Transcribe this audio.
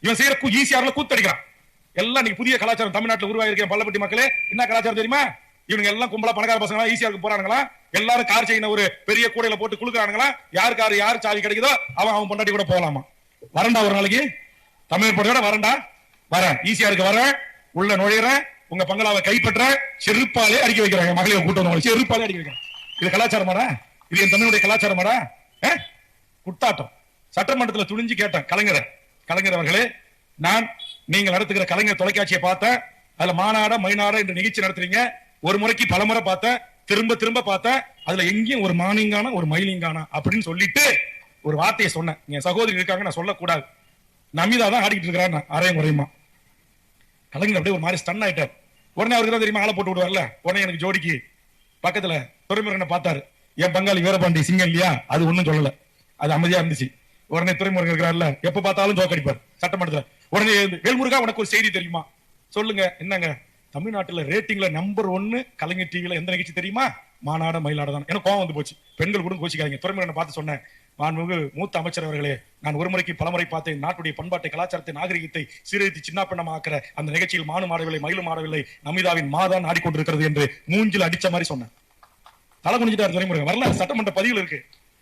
இவன் செய்யற கூ கூத்தடிக்கிறான். எல்லாம் நீங்க புதிய கலாச்சாரம் தமிழ்நாட்டில் உருவாகி பள்ளப்பட்டி மக்களே என்ன கலாச்சாரம் தெரியுமா? இவங்க எல்லாம் கும்பலா பணக்கார பசங்க ஈஸியா போறானுங்களா? எல்லாரும் கார் செயின ஒரு பெரிய கூடையில போட்டு குளுக்குறானுங்களா யார் கார் யார் சாவி கிடைக்குதோ அவன் அவன் பொண்டாட்டி கூட போகலாமா? வரண்டா ஒரு நாளைக்கு. தமிழ் பொண்ணோட வரண்டா வரேன். ஈஸியாருக்கு வரேன். உள்ள நுழையிறேன். உங்க பங்களாவை கைப்பற்ற செருப்பாலே அடிக்க வைக்கிறாங்க மகளிர் கூட்டம் செருப்பாலே அடிக்க வைக்கிறாங்க இது கலாச்சாரமாடா? இது என் தமிழுடைய கலாச்சாரமாடா? ஆ? குட்டாட்டம். சட்டமன்றத்துல துணிஞ்சு கேட்டேன் கலைஞரை. கலைஞர் அவர்களே நான் நீங்கள் நடத்துகிற கலைஞர் தொலைக்காட்சியை பார்த்தேன். அதுல மாநாட மைநாட என்று நிகழ்ச்சி நடத்துறீங்க. ஒரு முறைக்கு பல முறை பார்த்தேன். திரும்ப திரும்ப பார்த்தேன். அதுல எங்கேயும் ஒரு மானிங்கானா ஒரு மயிலிங்கானா அப்படின்னு சொல்லிட்டு ஒரு வார்த்தையை சொன்னேன். என் சகோதரி இருக்காங்க நான் சொல்லக்கூடாது. நமிதா தான் ஆடிக்கிட்டு இருக்கிறான் அரையும் குறையுமா? கலைஞர் அப்படியே ஒரு மாதிரி ஸ்டன் ஆயிட்டார். உடனே அவருக்கு தான் தெரியுமா ஆளை போட்டு விடுவார்ல? உடனே எனக்கு ஜோடிக்கு பக்கத்துல துறைமுருகனை பார்த்தாரு. என் பங்காளி வீரபாண்டி சிங்கம் இல்லையா? அது ஒன்றும் சொல்லல. அது அமைதியா இருந்துச்சு. உடனே துறைமுருகன் இருக்கிறார்ல. எப்ப பார்த்தாலும் ஜோக்கடிப்பார் சட்டமன்றத்தில். உடனே வேல்முருகா உனக்கு ஒரு செய்தி தெரியுமா? சொல்லுங்க. என்னங்க? தமிழ்நாட்டுல ரேட்டிங்ல நம்பர் ஒன்னு கலைஞர் டிவியில எந்த நிகழ்ச்சி தெரியுமா? மாநாட மயிலாட தான். எனக்கு கோவம் வந்து போச்சு. பெண்கள் கூட கோச்சிக்காதீங்க துறைமுருகனை பார்த்து சொன்னேன். மாண்புமிகு மூத்த அமைச்சர் அவர்களே நான் ஒரு முறைக்கு பலமுறை பார்த்தேன். நாட்டுடைய பண்பாட்டை கலாச்சாரத்தை நாகரிகத்தை சீரழித்து சின்னாப்பண்ணமாக்கிற அந்த நிகழ்ச்சியில் மானு மாடவில்லை மயிலும் மாடவில்லை நமிதாவின் மாதான் ஆடிக்கொண்டிருக்கிறது என்று மூஞ்சில் அடிச்ச மாதிரி சொன்னேன். தலை குனிஞ்சிட்டார் துறைமுருகன் வரல சட்டமன்ற பதிவில் இருக்கு.